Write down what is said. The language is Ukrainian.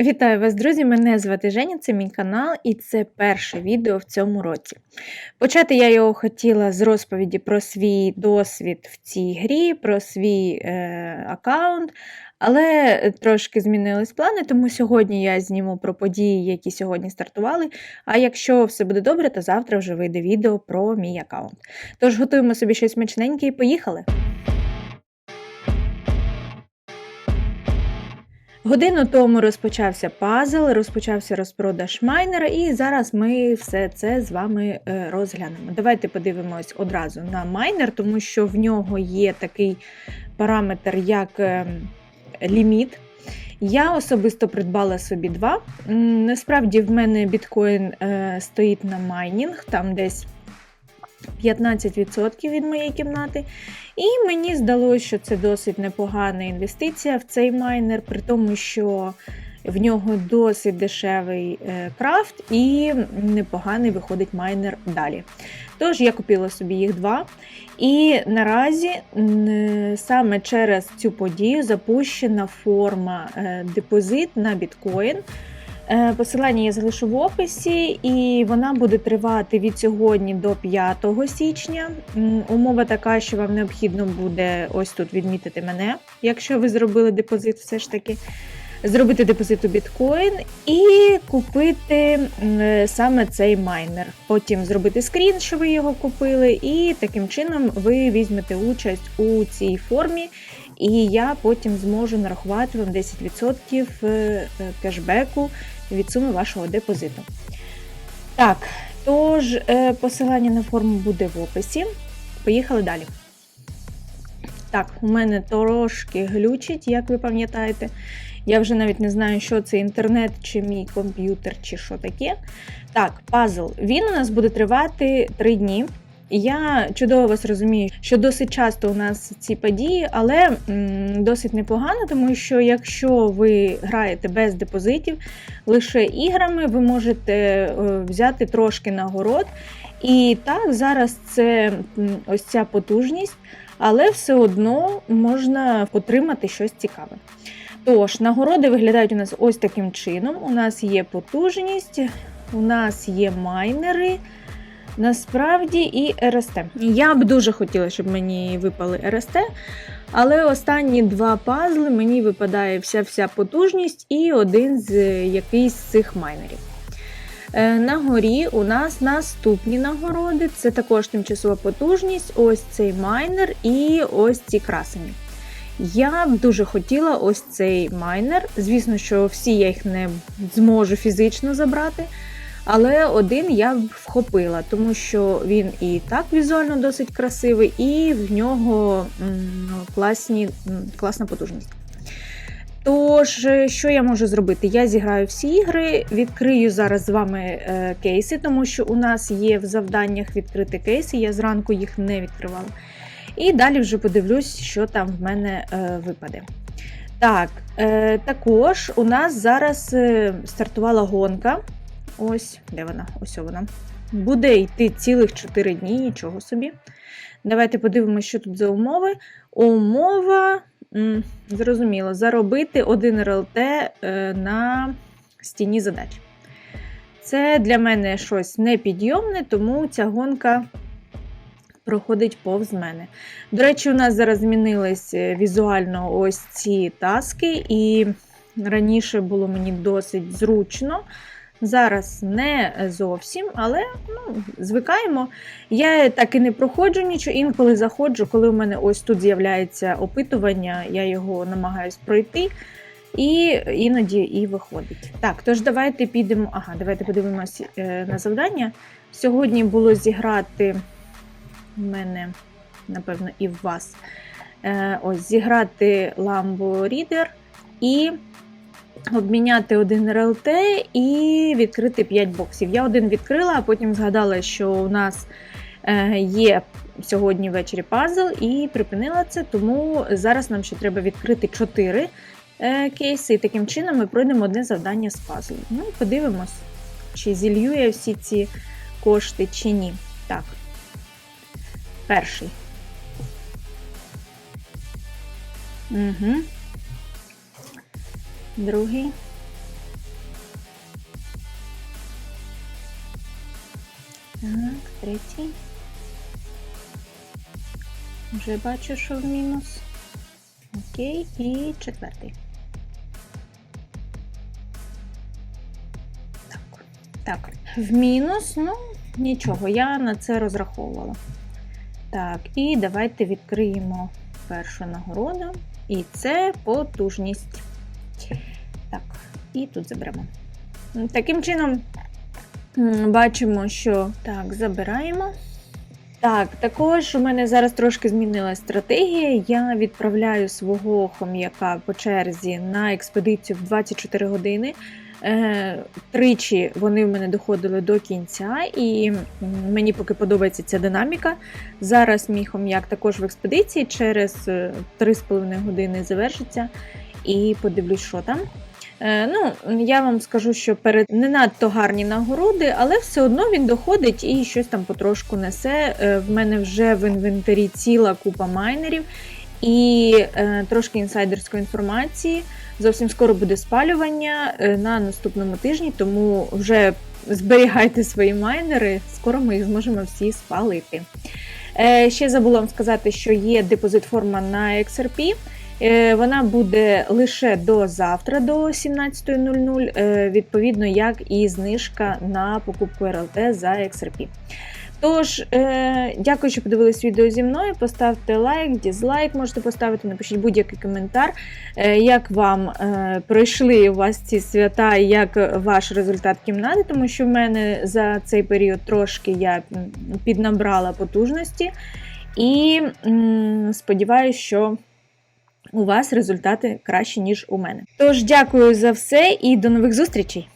Вітаю вас, друзі! Мене звати Женя, це мій канал, і це перше відео в цьому році. Почати я його хотіла з розповіді про свій досвід в цій грі, про свій е, аккаунт, але трошки змінились плани, тому сьогодні я зніму про події, які сьогодні стартували. А якщо все буде добре, то завтра вже вийде відео про мій аккаунт. Тож готуємо собі щось смачненьке і поїхали! Годину тому розпочався пазл, розпочався розпродаж майнера, і зараз ми все це з вами е, розглянемо. Давайте подивимось одразу на майнер, тому що в нього є такий параметр, як ем, ліміт. Я особисто придбала собі два. Насправді, в мене біткоін е, стоїть на майнінг, там десь 15% від моєї кімнати. І мені здалося, що це досить непогана інвестиція в цей майнер, при тому, що в нього досить дешевий е, крафт і непоганий виходить майнер далі. Тож я купила собі їх два. І наразі саме через цю подію запущена форма е, депозит на біткоін. Е, посилання я залишу в описі, і вона буде тривати від сьогодні до 5 січня. Умова така, що вам необхідно буде ось тут відмітити мене, якщо ви зробили депозит, все ж таки. Зробити депозит у біткоін і купити саме цей майнер. Потім зробити скрін, що ви його купили, і таким чином ви візьмете участь у цій формі. І я потім зможу нарахувати вам 10% е, кешбеку від суми вашого депозиту. Так, тож, е, посилання на форму буде в описі. Поїхали далі. Так, у мене трошки глючить, як ви пам'ятаєте. Я вже навіть не знаю, що це інтернет, чи мій комп'ютер, чи що таке. Так, пазл. Він у нас буде тривати 3 дні. Я чудово вас розумію, що досить часто у нас ці події, але м, досить непогано, тому що якщо ви граєте без депозитів, лише іграми, ви можете е, взяти трошки нагород. І так, зараз це ось ця потужність, але все одно можна отримати щось цікаве. Тож, нагороди виглядають у нас ось таким чином: у нас є потужність, у нас є майнери. Насправді і РСТ. Я б дуже хотіла, щоб мені випали РСТ, але останні два пазли мені випадає вся-вся потужність і один з якийсь з цих майнерів. Е, на горі у нас наступні нагороди це також тимчасова потужність, ось цей майнер і ось ці красені. Я б дуже хотіла ось цей майнер. Звісно, що всі я їх не зможу фізично забрати. Але один я б вхопила, тому що він і так візуально досить красивий, і в нього класні, класна потужність. Тож, що я можу зробити? Я зіграю всі ігри, відкрию зараз з вами е, кейси, тому що у нас є в завданнях відкрити кейси, я зранку їх не відкривала. І далі вже подивлюсь, що там в мене е, випаде. Так, е, також у нас зараз стартувала гонка. Ось, де вона? Ось вона. Буде йти цілих 4 дні, нічого собі. Давайте подивимося, що тут за умови. Умова, зрозуміло, заробити один РЛТ е, на стіні задач. Це для мене щось непідйомне, тому ця гонка проходить повз мене. До речі, у нас зараз змінились е, візуально ось ці таски, і раніше було мені досить зручно. Зараз не зовсім, але ну, звикаємо. Я так і не проходжу нічого, інколи заходжу, коли у мене ось тут з'являється опитування, я його намагаюсь пройти. І іноді і виходить. Так, тож давайте підемо. Ага, давайте подивимося е, на завдання. Сьогодні було зіграти в мене, напевно, і в вас. Е, ось зіграти Lambo Reader і обміняти один РЛТ і відкрити 5 боксів. Я один відкрила, а потім згадала, що у нас е, є сьогодні ввечері пазл і припинила це, тому зараз нам ще треба відкрити 4 е, кейси, і таким чином ми пройдемо одне завдання з пазлу. Ну, подивимось, чи зілью я всі ці кошти, чи ні. Так, перший. Угу другий. Так, третій. Вже бачу, що в мінус. Окей, і четвертий. Так, так, в мінус, ну, нічого, я на це розраховувала. Так, і давайте відкриємо першу нагороду. І це потужність. Так, і тут заберемо. Таким чином, бачимо, що так, забираємо. Так, також у мене зараз трошки змінилася стратегія. Я відправляю свого хом'яка по черзі на експедицію в 24 години. Е, Тричі вони в мене доходили до кінця, і мені поки подобається ця динаміка. Зараз мій хом'як також в експедиції через е, 3,5 години завершиться. І подивлюсь, що там. Е, ну, я вам скажу, що перед не надто гарні нагороди, але все одно він доходить і щось там потрошку несе. Е, в мене вже в інвентарі ціла купа майнерів і е, трошки інсайдерської інформації. Зовсім скоро буде спалювання е, на наступному тижні, тому вже зберігайте свої майнери, скоро ми їх зможемо всі спалити. Е, ще забула вам сказати, що є депозит форма на XRP. Е, Вона буде лише до завтра, до 17.00, е, відповідно, як і знижка на покупку РЛТ за XRP. Тож, е, дякую, що подивились відео зі мною. Поставте лайк, дізлайк можете поставити, напишіть будь-який коментар, як вам пройшли у вас ці свята, як ваш результат кімнати, тому що в мене за цей період трошки я піднабрала потужності. І сподіваюся, що у вас результати кращі, ніж у мене. Тож, дякую за все і до нових зустрічей!